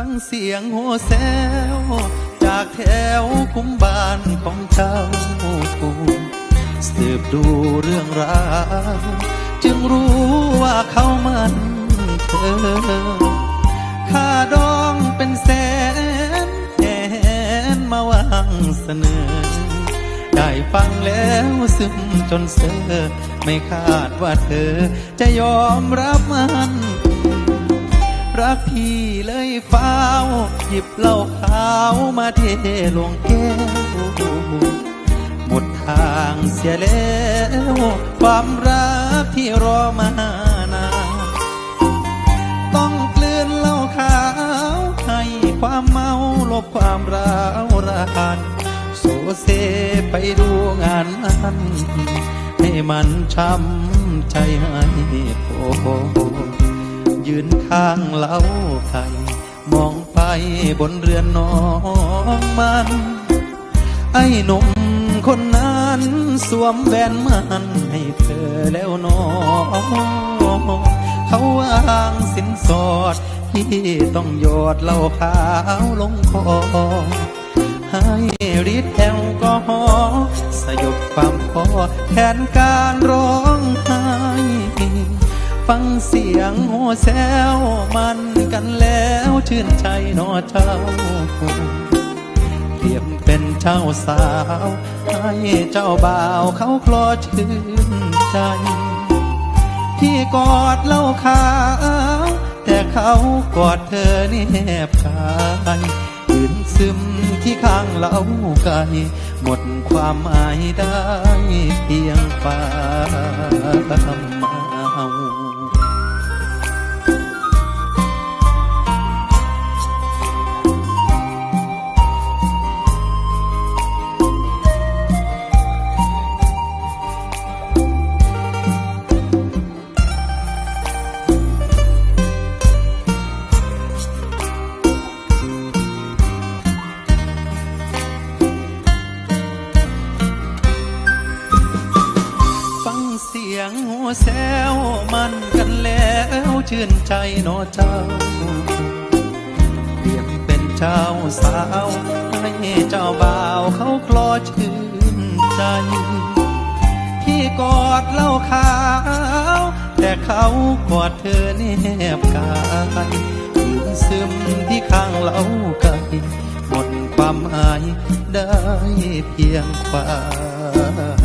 ังเสียงโหแซวจากแถวคุ้มบ้านของเจ้าสืบดูเรื่องราวจึงรู้ว่าเขามันเธอค่าดองเป็นแสนแหนมาวางเสนอ ได้ฟังแล้วซึมจนเสอไม่คาดว่าเธอจะยอมรับมัน รักพี่ เลยฟ้าวหยิบเหล้าขาวมาเทลวงแก้วหมดทางเสียแล้วความรักที่รอมานานต้องกลืนเหล้าขาวให้ความเมาลบความร้าวรานโซเซไปดูงานมันให้มันช้ำใจให้โค ยืนข้างเหล้าไข่มองไปบนเรือนนองมัน ไอ้หนุ่มคนนั้นสวมแหวนมันให้เธอแล้วน้องเขาวางสินสอดที่ต้องหยอดเหล้าขาวลงคอให้ฤทธิ์แอลกอฮอล์สยบความพอแทนการรอ ฟังเสียงโหแซวมันกันแล้วชื่นใจนอเจ้าเปรียบเป็นเจ้าสาว ให้เจ้าบ่าวเขาคลอชื่นใจ ที่กอดเล่าขาวแต่เขากอดเธอแนบกายยืนซึมที่ข้างเหล่าไก่หมดความหมายได้เพียงฟ้าเมา แซวมันกันแล้วชื่นใจนอเจ้าเปรียบเป็นเจ้าสาวให้เจ้าบ่าวเขาคลอชื่นใจที่กอดเล่าขาว แต่เขากอดเธอแนบกายยืนซึมที่ข้างเหล่าไก่หมดความหมายได้เพียงความ